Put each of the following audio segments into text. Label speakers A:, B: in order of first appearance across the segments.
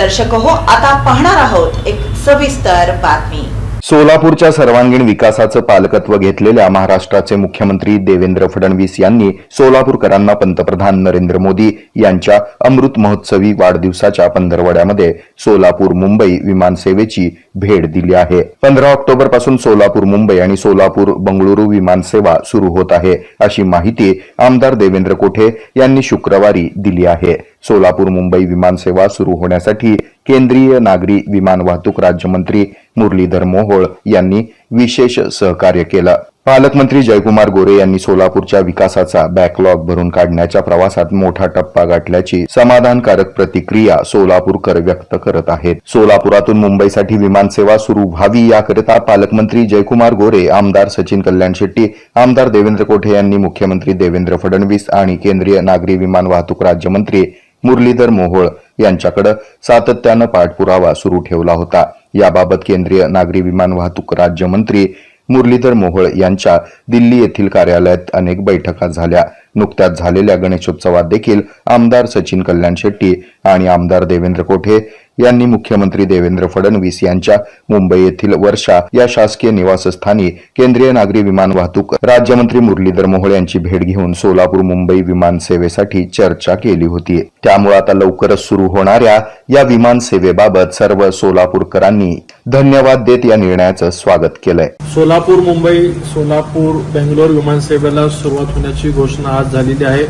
A: दर्शक हो आता पाहणार आहोत एक सविस्तर बातमी.
B: सोलापूरच्या सर्वांगीण विकासाचं पालकत्व घेतलेल्या महाराष्ट्राचे मुख्यमंत्री देवेंद्र फडणवीस यांनी सोलापूरकरांना पंतप्रधान नरेंद्र मोदी यांच्या अमृत महोत्सवी वाढदिवसाच्या पंधरवड्यामध्ये सोलापूर मुंबई विमानसेवेची भेट दिली आहे. पंधरा ऑक्टोबरपासून सोलापूर मुंबई आणि सोलापूर बंगळुरू विमानसेवा सुरू होत आहे अशी माहिती आमदार देवेंद्र कोठे यांनी शुक्रवारी दिली आहे. सोलापूर मुंबई विमानसेवा सुरू होण्यासाठी केंद्रीय नागरी विमान वाहतूक राज्यमंत्री मुरलीधर मोहोळ यांनी विशेष सहकार्य केलं. पालकमंत्री जयकुमार गोरे यांनी सोलापूरच्या विकासाचा बॅकलॉग भरून काढण्याच्या प्रवासात मोठा टप्पा गाठल्याची समाधानकारक प्रतिक्रिया सोलापूरकर व्यक्त करत आहेत. सोलापुरातून मुंबईसाठी विमानसेवा सुरू व्हावी याकरिता पालकमंत्री जयकुमार गोरे आमदार सचिन कल्याण शेट्टी आमदार देवेंद्र कोठे यांनी मुख्यमंत्री देवेंद्र फडणवीस आणि केंद्रीय नागरी विमान वाहतूक राज्यमंत्री मुरलीधर मोहोळ यांच्याकडे सातत्यानं पाठपुरावा सुरू ठेवला होता. याबाबत केंद्रीय नागरी विमान वाहतूक राज्यमंत्री मुरलीधर मोहोळ यांच्या दिल्ली येथील कार्यालयात अनेक बैठका झाल्या. नुकत्याच झालेल्या गणेशोत्सवात देखील आमदार सचिन कल्याण शेट्टी आणि आमदार देवेंद्र कोठे यांनी मुख्यमंत्री देवेंद्र फडणवीस यांच्या मुंबई येथील वर्षा या शासकीय निवासस्थानी केंद्रीय नागरी विमान वाहतूक राज्यमंत्री मुरलीधर मोहोळ यांची भेट घेऊन सोलापूर मुंबई विमान सेवेसाठी चर्चा केली होती. त्यामुळे आता लवकरच सुरू होणाऱ्या या विमान सेवेबाबत सर्व सोलापूरकरांनी धन्यवाद देत या निर्णयाचं स्वागत केलंय.
C: सोलापूर मुंबई सोलापूर बेंगलोर विमानसेवेला सुरुवात होण्याची घोषणा आज झालेली आहे.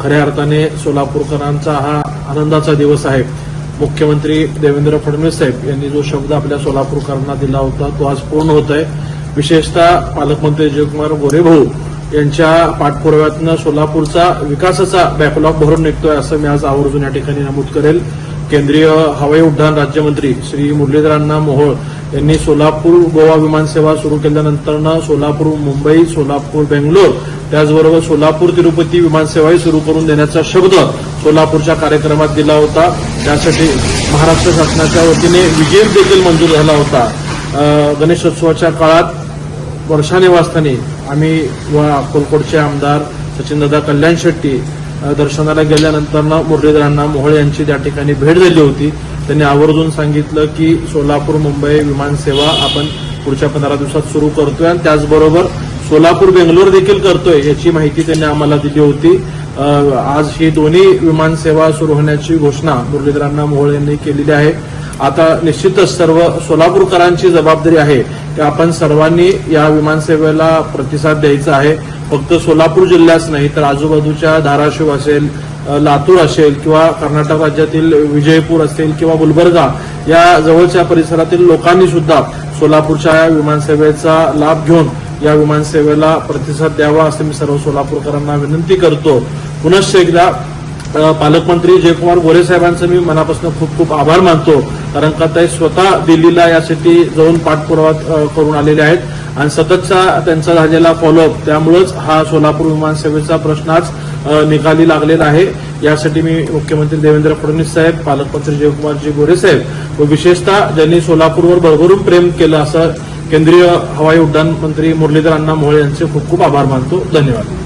C: खऱ्या अर्थाने सोलापूरकरांचा हा आनंदाचा दिवस आहे. मुख्यमंत्री देवेंद्र फडणवीस साहेब यांनी जो शब्द आपल्या सोलापूरकरांना दिला होता तो आज पूर्ण होत आहे. विशेषतः पालकमंत्री जयकुमार गोरेभाऊ यांच्या पाठपुराव्यातनं सोलापूरचा विकासाचा बॅकलॉग भरून निघतोय असं मी आज आवर्जून या ठिकाणी नमूद करेल. केंद्रीय हवाई उड्डाण राज्यमंत्री श्री मुरलीधरांना मोहोळ यांनी सोलापूर गोवा विमानसेवा सुरू केल्यानंतरनं सोलापूर मुंबई सोलापूर बेंगलोर त्याचबरोबर सोलापूर तिरुपती विमानसेवाही सुरू करून देण्याचा शब्द सोलापूरच्या कार्यक्रमात दिला होता. त्यासाठी महाराष्ट्र शासनाच्या वतीने विजय देखील मंजूर झाला होता. गणेशोत्सवाच्या काळात वर्षानिवासस्थानी आम्ही व अकोलकोटचे आमदार सचिनदादा कल्याण शेट्टी दर्शनाला गेल्यानंतर मुरलीधरांना मोहोळ यांची त्या ठिकाणी भेट झाली होती. त्यांनी आवर्जून सांगितलं की सोलापूर मुंबई विमानसेवा आपण पुढच्या पंधरा दिवसात सुरू करतोय आणि त्याचबरोबर सोलापूर बेंगलोर देखील करतोय याची माहिती त्यांनी आम्हाला दिली होती. आज ही दोन्ही विमानसेवा सुरू होण्याची घोषणा मुरलीधरांना मोहोळ यांनी केलेली आहे. आता निश्चितच सर्व सोलापूरकरांची जबाबदारी आहे की आपण सर्वांनी या विमानसेवेला प्रतिसाद द्यायचा आहे. फक्त सोलापूर जिल्ह्याच नाही तर आजूबाजूच्या धाराशिव असेल लातूर असेल किंवा कर्नाटक राज्यातील विजयपूर असेल किंवा गुलबर्गा या जवळच्या परिसरातील लोकांनी सुद्धा सोलापूरच्या या विमानसेवेचा लाभ घेऊन या विमानसेवेला प्रतिसाद द्यावा असं मी सर्व सोलापूरकरांना विनंती करतो. पुनश्च एकदा पालकमंत्री जयकुमार गोरे साहेबांचं मी मनापासून खूप खूप आभार मानतो. कारण का ते स्वतः दिल्लीला यासाठी जाऊन पाठपुरावा करून आलेले आहेत. आणि सततचा त्यांचा झालेला फॉलोअप त्यामुळेच हा सोलापूर विमानसेवेचा प्रश्न आज निकाली लागलेला आहे. यासाठी मी मुख्यमंत्री देवेंद्र फडणवीस साहेब पालकमंत्री जयकुमारजी गोरे साहेब व विशेषतः ज्यांनी सोलापूरवर भरभरून प्रेम केलं असं केंद्रीय हवाई उड्डाण मंत्री मुरलीधर अण्णा मोहोळ यांचे खूप खूप आभार मानतो. धन्यवाद.